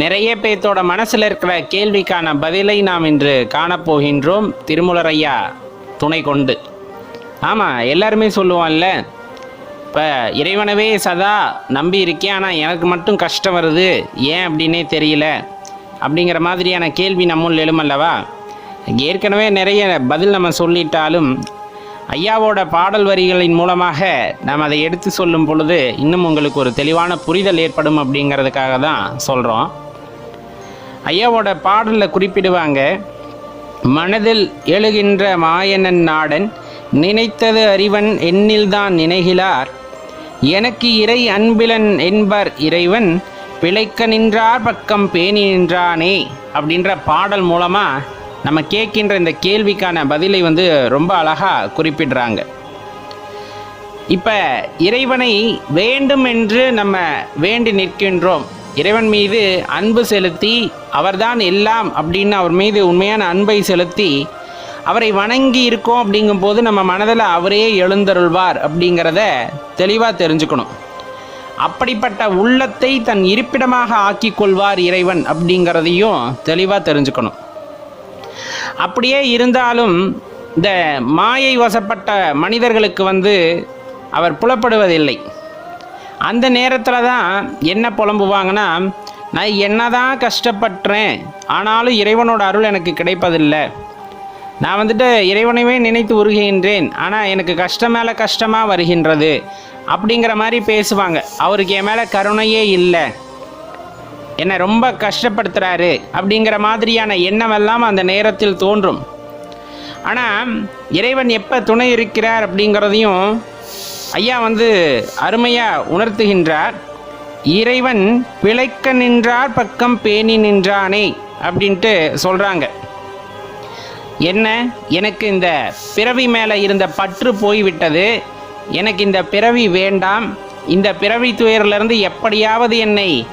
நிறைய பேர்த்தோட மனசில் இருக்கிற கேள்விக்கான பதிலை நாம் இன்று காணப்போகின்றோம். திருமுலர் ஐயா துணை கொண்டு. ஆமாம் எல்லாருமே சொல்லுவான்ல இப்போ இறைவனவே சதா நம்பி இருக்கேன் ஆனால் எனக்கு மட்டும் கஷ்டம் வருது. ஏன் அப்படின்னே தெரியல. அப்படிங்கிற மாதிரியான கேள்வி நம்முள் எழுமல்லவா? ஏற்கனவே நிறைய பதில் நம்ம சொல்லிட்டாலும் ஐயாவோட பாடல் வரிகளின் மூலமாக நாம் அதை எடுத்து சொல்லும் பொழுது இன்னும் உங்களுக்கு ஒரு தெளிவான புரிதல் ஏற்படும் அப்படிங்கிறதுக்காக தான் சொல்கிறோம் ஐயாவோட பாடலில் குறிப்பிடுவாங்க மனதில் எழுகின்ற மாயனன் நாடன் நினைத்தது அறிவன் எண்ணில்தான் நினைகிறார் எனக்கு இறை அன்பிலன் என்பர் இறைவன் பிழைக்க நின்றார் பக்கம் பேணி நின்றானே அப்படின்ற பாடல் மூலமாக நம்ம கேட்கின்ற இந்த கேள்விக்கான பதிலை வந்து ரொம்ப அழகாக குறிப்பிடுறாங்க. இப்போ இறைவனை வேண்டும் என்று நம்ம வேண்டி நிற்கின்றோம். இறைவன் மீது அன்பு செலுத்தி அவர்தான் எல்லாம் அப்படின்னு அவர் மீது உண்மையான அன்பை செலுத்தி அவரை வணங்கி இருக்கோம் அப்படிங்கும்போது நம்ம மனதில் அவரே எழுந்தருள்வார் அப்படிங்கிறத தெளிவாக தெரிஞ்சுக்கணும். அப்படிப்பட்ட உள்ளத்தை தன் இருப்பிடமாக ஆக்கி கொள்வார் இறைவன் அப்படிங்கிறதையும் தெளிவாக தெரிஞ்சுக்கணும். அப்படியே இருந்தாலும் இந்த மாயை வசப்பட்ட மனிதர்களுக்கு வந்து அவர் புலப்படுவதில்லை. அந்த நேரத்தில் தான் என்ன புலம்புவாங்கன்னா நான் என்ன தான் கஷ்டப்பட்டுறேன் ஆனாலும் இறைவனோட அருள் எனக்கு கிடைப்பதில்லை. நான் வந்துட்டு இறைவனையே நினைத்து உருகின்றேன் ஆனால் எனக்கு கஷ்டம் மேலே கஷ்டமாக வருகின்றது. அப்படிங்கிற மாதிரி பேசுவாங்க. அவருக்கு என் மேலே கருணையே இல்லை. என்னை ரொம்ப கஷ்டப்படுத்துகிறாரு அப்படிங்கிற மாதிரியான எண்ணமெல்லாம் அந்த நேரத்தில் தோன்றும். ஆனால் இறைவன் எப்போ துணை இருக்கிறார் அப்படிங்கிறதையும் ஐயா வந்து அருமையாக உணர்த்துகின்றார். இறைவன் பிழைக்க நின்றார் பக்கம் பேணி நின்றானே அப்படின்ட்டு சொல்கிறாங்க என்ன? எனக்கு இந்த பிறவி மேலே இருந்த பற்று போய்விட்டது. எனக்கு இந்த பிறவி வேண்டாம். இந்த பிறவி துயரிலிருந்து எப்படியாவது என்னை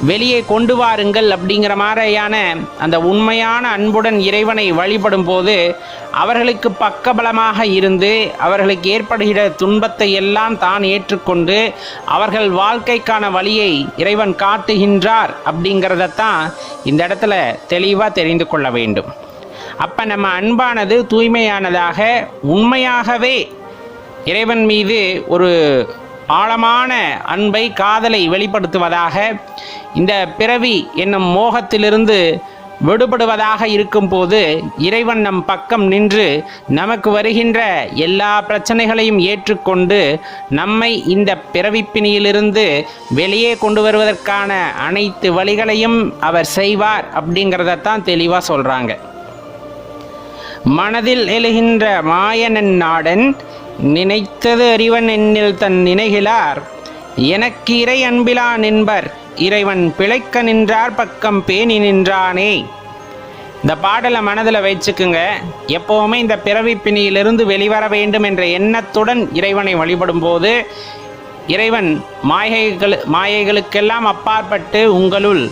வெளியே கொண்டு வாருங்கள் அப்படிங்கிற மாதிரியான அந்த உண்மையான அன்புடன் இறைவனை வழிபடும் போது அவர்களுக்கு பக்கபலமாக இருந்து அவர்களுக்கு ஏற்படுகிற துன்பத்தை எல்லாம் தான் ஏற்றுக்கொண்டு அவர்கள் வாழ்க்கைக்கான வழியை இறைவன் காட்டுகின்றார் அப்படிங்கிறதத்தான் இந்த இடத்துல தெளிவாக தெரிந்து கொள்ள வேண்டும். அப்போ நம்ம அன்பானது தூய்மையானதாக உண்மையாகவே இறைவன் மீது ஒரு ஆழமான அன்பை காதலை வெளிப்படுத்துவதாக இந்த பிறவி என்னும் மோகத்திலிருந்து விடுபடுவதாக இருக்கும்போது இறைவன் நம் பக்கம் நின்று நமக்கு வருகின்ற எல்லா பிரச்சனைகளையும் ஏற்றுக்கொண்டு நம்மை இந்த பிறவிப்பிணியிலிருந்து வெளியே கொண்டு வருவதற்கான அனைத்து வழிகளையும் அவர் செய்வார் அப்படிங்கிறதத்தான் தெளிவாக சொல்கிறாங்க மனதில் எழுகின்ற மாயனன் நாடன் நினைத்தது அறிவன் என்னில் தன் நினைகிறார் எனக்கு இறை அன்பிலா நின்பர் இறைவன் பிழைக்க நின்றார் பக்கம் பேணி நின்றானே. இந்த பாடலை மனதில் வச்சுக்குங்க. எப்போவுமே இந்த பிறவி பிணியிலிருந்து வெளிவர வேண்டும் என்ற எண்ணத்துடன் இறைவனை வழிபடும் போது இறைவன் மாயைகள் மாயைகளுக்கெல்லாம் அப்பாற்பட்டு உங்களுள்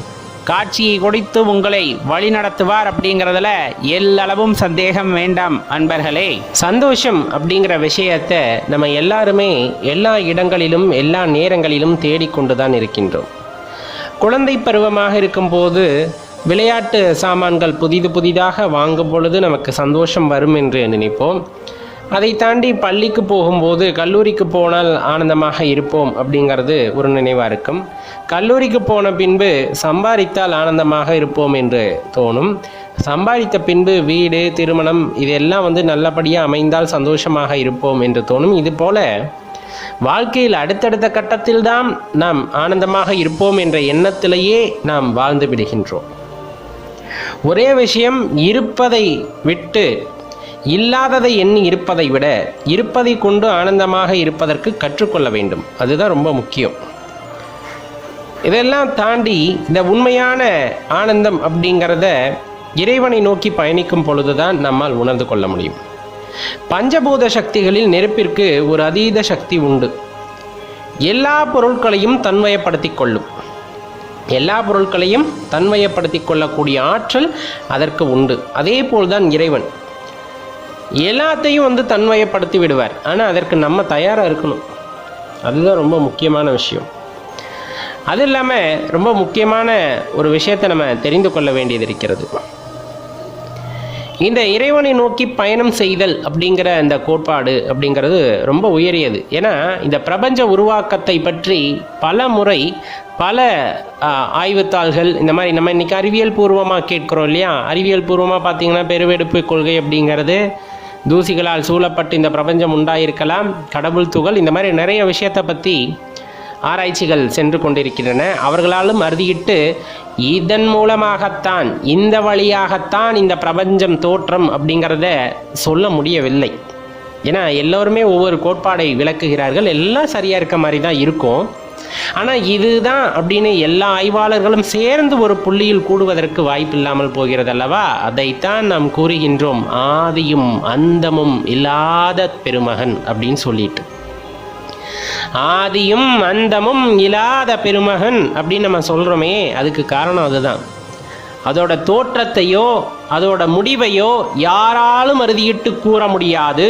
காட்சியை கொடுத்து உங்களை வழி நடத்துவார் அப்படிங்கிறதுல எல்லளவும் சந்தேகம் வேண்டாம் அன்பர்களே. சந்தோஷம் அப்படிங்கிற விஷயத்தை நம்ம எல்லாருமே எல்லா இடங்களிலும் எல்லா நேரங்களிலும் தேடிக்கொண்டு தான் இருக்கின்றோம். குழந்தை பருவமாக இருக்கும்போது விளையாட்டு சாமான்கள் புதிது புதிதாக வாங்கும் பொழுது நமக்கு சந்தோஷம் வரும் என்று நினைப்போம். அதை தாண்டி பள்ளிக்கு போகும்போது கல்லூரிக்கு போனால் ஆனந்தமாக இருப்போம் அப்படிங்கிறது ஒரு நினைவாக இருக்கும். கல்லூரிக்கு போன பின்பு சம்பாதித்தால் ஆனந்தமாக இருப்போம் என்று தோணும். சம்பாதித்த பின்பு வீடு திருமணம் இதெல்லாம் வந்து நல்லபடியாக அமைந்தால் சந்தோஷமாக இருப்போம் என்று தோணும். இது போல வாழ்க்கையில் அடுத்தடுத்த கட்டத்தில்தான் நாம் ஆனந்தமாக இருப்போம் என்ற எண்ணத்திலேயே நாம் வாழ்ந்து விடுகின்றோம். ஒரே விஷயம் இருப்பதை விட்டு இல்லாததை எண்ணி இருப்பதை விட இருப்பதை கொண்டு ஆனந்தமாக இருப்பதற்கு கற்றுக்கொள்ள வேண்டும். அதுதான் ரொம்ப முக்கியம். இதெல்லாம் தாண்டி இந்த உண்மையான ஆனந்தம் அப்படிங்கிறத இறைவனை நோக்கி பயணிக்கும் பொழுதுதான் நம்மால் உணர்ந்து கொள்ள முடியும். பஞ்சபூத சக்திகளில் நெருப்பிற்கு ஒரு அதீத சக்தி உண்டு. எல்லா பொருட்களையும் தன்மயப்படுத்தி கொள்ளும். எல்லா பொருட்களையும் தன்மயப்படுத்தி கொள்ளக்கூடிய ஆற்றல் அதற்கு உண்டு. அதே போல்தான் இறைவன். எல்லாத்தையும் வந்து தன்மயப்படுத்தி விடுவார். ஆனால் அதற்கு நம்ம தயாராக இருக்கணும். அதுதான் ரொம்ப முக்கியமான விஷயம். அது இல்லாமல் ரொம்ப முக்கியமான ஒரு விஷயத்தை நம்ம தெரிந்து கொள்ள வேண்டியது இருக்கிறது. இந்த இறைவனை நோக்கி பயணம் செய்தல் அப்படிங்கிற இந்த கோட்பாடு அப்படிங்கிறது ரொம்ப உயரியது. ஏன்னா இந்த பிரபஞ்ச உருவாக்கத்தை பற்றி பல முறை பல ஆய்வுத்தாள்கள் இந்த மாதிரி நம்ம இன்றைக்கி அறிவியல் பூர்வமாக கேட்குறோம் இல்லையா? அறிவியல் பூர்வமாக பார்த்திங்கன்னா பெருவெடுப்பு கொள்கை அப்படிங்கிறது தூசிகளால் சூழப்பட்டு இந்த பிரபஞ்சம் உண்டாயிருக்கலாம். கடவுள் துகள் இந்த மாதிரி நிறைய விஷயத்தை பற்றி ஆராய்ச்சிகள் சென்று கொண்டிருக்கின்றன. அவர்களாலும் அறுதியிட்டு இதன் மூலமாகத்தான் இந்த வழியாகத்தான் இந்த பிரபஞ்சம் தோற்றம் அப்படிங்கிறத சொல்ல முடியவில்லை. ஏன்னா எல்லோருமே ஒவ்வொரு கோட்பாடை விளக்குகிறார்கள். எல்லாம் சரியாக இருக்க மாதிரி தான் இருக்கும். ஆனால் இதுதான் அப்படின்னு எல்லா ஆய்வாளர்களும் சேர்ந்து ஒரு புள்ளியில் கூடுவதற்கு வாய்ப்பில்லாமல் போகிறது அல்லவா அதைத்தான் நாம் கூறுகின்றோம். ஆதியும் அந்தமும் இல்லாத பெருமகன் அப்படின்னு சொல்லிட்டு. ஆதியும் அந்தமும் இல்லாத பெருமகன் அப்படின்னு நம்ம சொல்கிறோமே அதுக்கு காரணம் அதுதான். அதோட தோற்றத்தையோ அதோட முடிவையோ யாராலும் அறுதியிட்டு கூற முடியாது.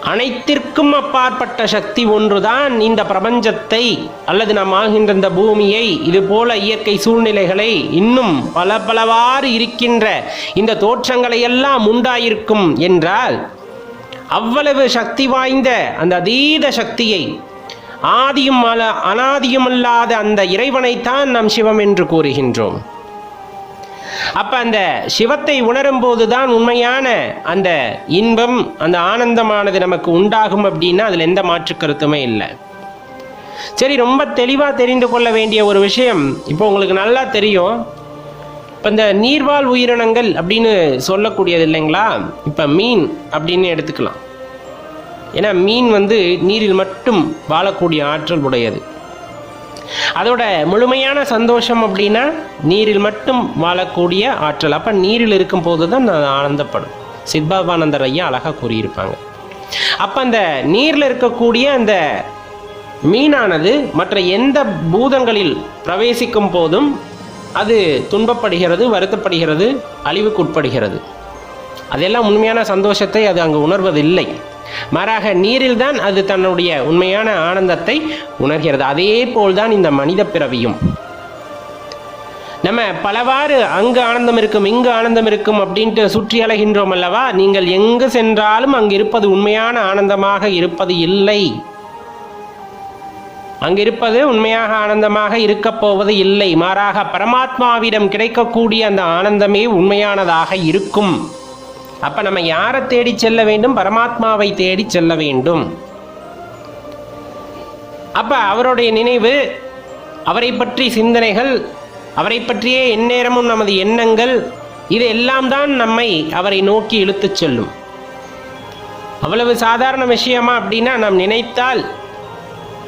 அனைத்திற்கும் அப்பாற்பட்ட சக்தி ஒன்றுதான் இந்த பிரபஞ்சத்தை அல்லது நாம் ஆகின்ற இந்த பூமியை. இதுபோல இயற்கை சூழ்நிலைகளை இன்னும் பல பலவாறு இருக்கின்ற இந்த தோற்றங்களை எல்லாம் உண்டாயிருக்கும் என்றால் அவ்வளவு சக்தி வாய்ந்த அந்த அதீத சக்தியை ஆதியும் அல அனாதியுமல்லாத அந்த இறைவனைத்தான் நாம் சிவம் என்று கூறுகின்றோம். அப்போ அந்த சிவத்தை உணரும் போதுதான் உண்மையான அந்த இன்பம் அந்த ஆனந்தமானது நமக்கு உண்டாகும் அப்படின்னா அதில் எந்த மாற்று கருத்துமே இல்லை. சரி ரொம்ப தெளிவாக தெரிந்து கொள்ள வேண்டிய ஒரு விஷயம் இப்போ உங்களுக்கு நல்லா தெரியும். இப்போ இந்த நீர்வாழ் உயிரினங்கள் அப்படின்னு சொல்லக்கூடியது இல்லைங்களா? இப்போ மீன் அப்படின்னு எடுத்துக்கலாம். ஏன்னா மீன் வந்து நீரில் மட்டும் வாழக்கூடிய ஆற்றல் உடையது. அதோட முழுமையான சந்தோஷம் அப்படின்னா நீரில் மட்டும் வாழக்கூடிய ஆற்றல். அப்போ நீரில் இருக்கும் போது தான் நான் ஆனந்தப்படும் சித்பாபானந்தர் ஐயா அழகாக கூறியிருப்பாங்க. அப்போ அந்த நீரில் இருக்கக்கூடிய அந்த மீனானது மற்ற எந்த பூதங்களில் பிரவேசிக்கும் போதும் அது துன்பப்படுகிறது வருத்தப்படுகிறது அழிவுக்குட்படுகிறது. அதெல்லாம் உண்மையான சந்தோஷத்தை அது அங்கு உணர்வதில்லை. மாறாக நீரில் தான் அது தன்னுடைய உண்மையான ஆனந்தத்தை உணர்கிறது. அதே போல்தான் இந்த மனித பிறவியும். நம்ம பலவாறு அங்கு ஆனந்தம் இருக்கும் இங்கு ஆனந்தம் இருக்கும் அப்படின்ட்டு சுற்றி அலைகின்றோம் அல்லவா? நீங்கள் எங்கு சென்றாலும் அங்கு இருப்பது உண்மையான ஆனந்தமாக இருப்பது இல்லை. அங்கிருப்பது உண்மையாக ஆனந்தமாக இருக்கப் போவது இல்லை. மாறாக பரமாத்மாவிடம் கிடைக்கக்கூடிய அந்த ஆனந்தமே உண்மையானதாக இருக்கும். அப்ப நம்ம யாரை தேடி செல்ல வேண்டும்? பரமாத்மாவை தேடி செல்ல வேண்டும். அப்ப அவருடைய நினைவு அவரை பற்றி சிந்தனைகள் அவரை பற்றியே எந்நேரமும் நமது எண்ணங்கள் இது எல்லாம் தான் நம்மை அவரை நோக்கி இழுத்துச் செல்லும். அவ்வளவு சாதாரண விஷயமா அப்படின்னா நாம் நினைத்தால்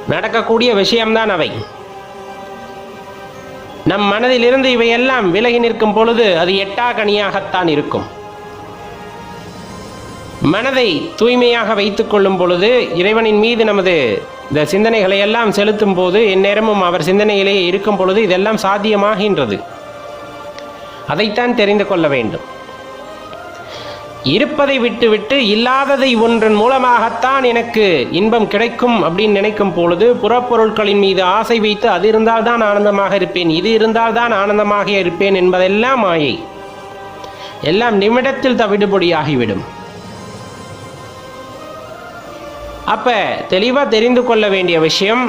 நடக்கக்கூடிய விஷயம்தான் அவை. நம் மனதிலிருந்து இவையெல்லாம் விலகி நிற்கும் பொழுது அது எட்டா கனியாகத்தான் இருக்கும். மனதை தூய்மையாக வைத்துக் கொள்ளும் பொழுது இறைவனின் மீது நமது இந்த சிந்தனைகளை எல்லாம் செலுத்தும் போது எந்நேரமும் அவர் சிந்தனையிலேயே இருக்கும் பொழுது இதெல்லாம் சாத்தியமாகின்றது. அதைத்தான் தெரிந்து கொள்ள வேண்டும். இருப்பதை விட்டுவிட்டு இல்லாததை ஒன்றன் மூலமாகத்தான் எனக்கு இன்பம் கிடைக்கும் அப்படின்னு நினைக்கும் பொழுது புறப்பொருட்களின் மீது ஆசை வைத்து அது இருந்தால்தான் ஆனந்தமாக இருப்பேன் இது இருந்தால்தான் ஆனந்தமாக இருப்பேன் என்பதெல்லாம் மாயை எல்லாம் நிமிடத்தில் தவிடுபொடியாகிவிடும். அப்ப தெளிவா தெரிந்து கொள்ள வேண்டிய விஷயம்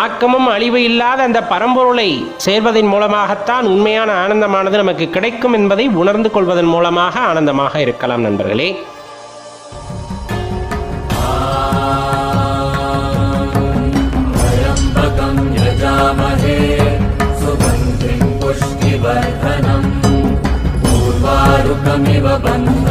ஆக்கமும் அழிவு இல்லாத அந்த பரம்பொருளை சேர்வதன் மூலமாகத்தான் உண்மையான ஆனந்தமானது நமக்கு கிடைக்கும் என்பதை உணர்ந்து கொள்வதன் மூலமாக ஆனந்தமாக இருக்கலாம் நண்பர்களே त्र्यम्बकं यजामहे सुगन्धिं पुष्टिवर्धनम् पूर्वारुकमिव बन्धनान्